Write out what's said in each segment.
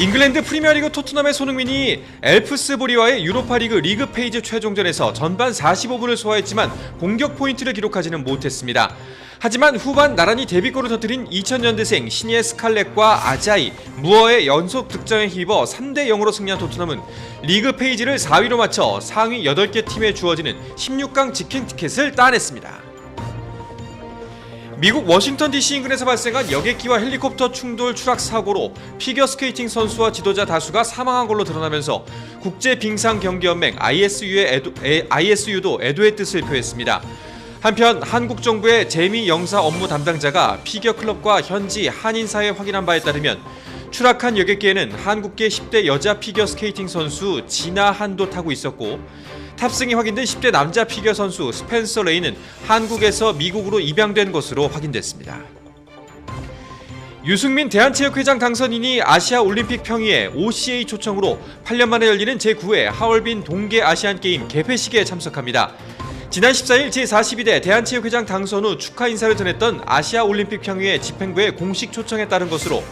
잉글랜드 프리미어리그 토트넘의 손흥민이 엘프스부리와의 유로파리그 리그 페이지 최종전에서 전반 45분을 소화했지만 공격 포인트를 기록하지는 못했습니다. 하지만 후반 나란히 데뷔골을 터뜨린 2000년대생 신예 스칼렛과 아자이, 무어의 연속 득점에 힘입어 3대 0으로 승리한 토트넘은 리그 페이지를 4위로 맞춰 상위 8개 팀에 주어지는 16강 직행 티켓을 따냈습니다. 미국 워싱턴 DC 인근에서 발생한 여객기와 헬리콥터 충돌 추락 사고로 피겨 스케이팅 선수와 지도자 다수가 사망한 걸로 드러나면서 국제 빙상 경기 연맹 ISU의 애도, 에, ISU도 애도의 뜻을 표했습니다. 한편 한국 정부의 재미 영사 업무 담당자가 피겨 클럽과 현지 한인사에 확인한 바에 따르면 추락한 여객기에는 한국계 10대 여자 피겨 스케이팅 선수 진아 한도 타고 있었고 탑승이 확인된 10대 남자 피겨 선수 스펜서 레이는 한국에서 미국으로 입양된 것으로 확인됐습니다. 유승민 대한체육회장 당선인이 아시아 올림픽 평의회 OCA 초청으로 8년 만에 열리는 제9회 하얼빈 동계 아시안 게임 개회식에 참석합니다. 지난 14일 제42대 대한체육회장 당선 후 축하 인사를 전했던 아시아 올림픽 평의회 집행부의 공식 초청에 따른 것으로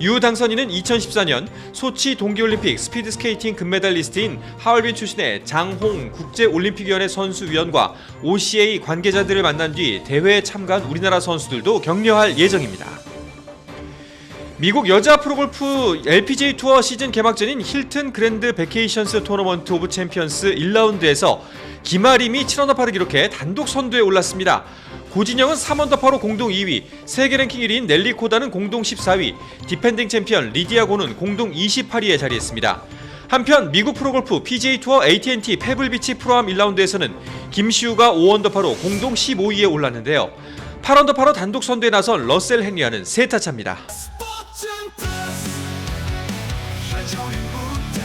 유 당선인은 2014년 소치 동계올림픽 스피드스케이팅 금메달리스트인 하얼빈 출신의 장홍 국제올림픽위원회 선수위원과 OCA 관계자들을 만난 뒤 대회에 참가한 우리나라 선수들도 격려할 예정입니다. 미국 여자 프로골프 LPGA 투어 시즌 개막전인 힐튼 그랜드 베케이션스 토너먼트 오브 챔피언스 1라운드에서 김아림이 7언더파를 기록해 단독 선두에 올랐습니다. 고진영은 3언더파로 공동 2위, 세계 랭킹 1위인 넬리 코다는 공동 14위, 디펜딩 챔피언 리디아 고는 공동 28위에 자리했습니다. 한편 미국 프로골프 PGA 투어 AT&T 페블비치 프로암 1라운드에서는 김시우가 5언더파로 공동 15위에 올랐는데요. 8언더파로 단독 선두에 나선 러셀 헨리아는 세타 차입니다. 한정의 무대